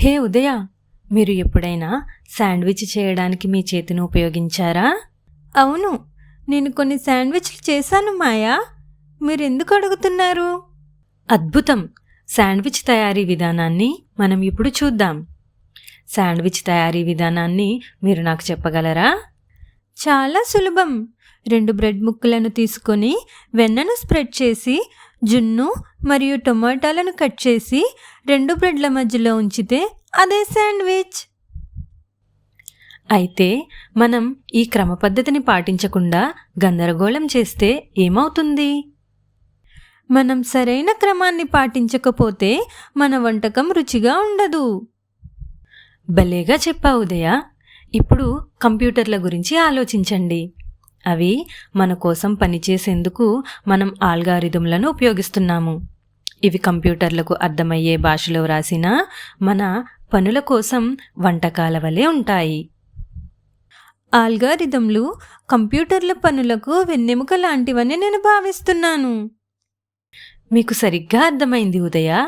హే ఉదయ మీరు ఎప్పుడైనా శాండ్విచ్ చేయడానికి మీ చేతిని ఉపయోగించారా? అవును నేను కొన్ని శాండ్విచ్లు చేశాను మాయా. మీరు ఎందుకు అడుగుతున్నారు? అద్భుతం! శాండ్విచ్ తయారీ విధానాన్ని మనం ఇప్పుడు చూద్దాం. శాండ్విచ్ తయారీ విధానాన్ని మీరు నాకు చెప్పగలరా? చాలా సులభం! రెండు బ్రెడ్ ముక్కలను తీసుకొని వెన్నను స్ప్రెడ్ చేసి జున్ను మరియు టొమాటాలను కట్ చేసి రెండు బ్రెడ్ల మధ్యలో ఉంచితే అదే శాండ్విచ్. అయితే మనం ఈ క్రమ పద్ధతిని పాటించకుండా గందరగోళం చేస్తే ఏమవుతుంది? మనం సరైన క్రమాన్ని పాటించకపోతే మన వంటకం రుచిగా ఉండదు. భలేగా చెప్పా ఉదయ. ఇప్పుడు కంప్యూటర్ల గురించి ఆలోచించండి. అవి మన కోసం పనిచేసేందుకు మనం ఆల్గారిథంలను ఉపయోగిస్తున్నాము. ఇవి కంప్యూటర్లకు అర్థమయ్యే భాషలో వ్రాసిన మన పనుల కోసం వంటకాల వలె ఉంటాయి. ఆల్గారిథంలు కంప్యూటర్ల పనులకు వెన్నెముక లాంటివని నేను భావిస్తున్నాను. మీకు సరిగ్గా అర్థమైంది ఉదయ?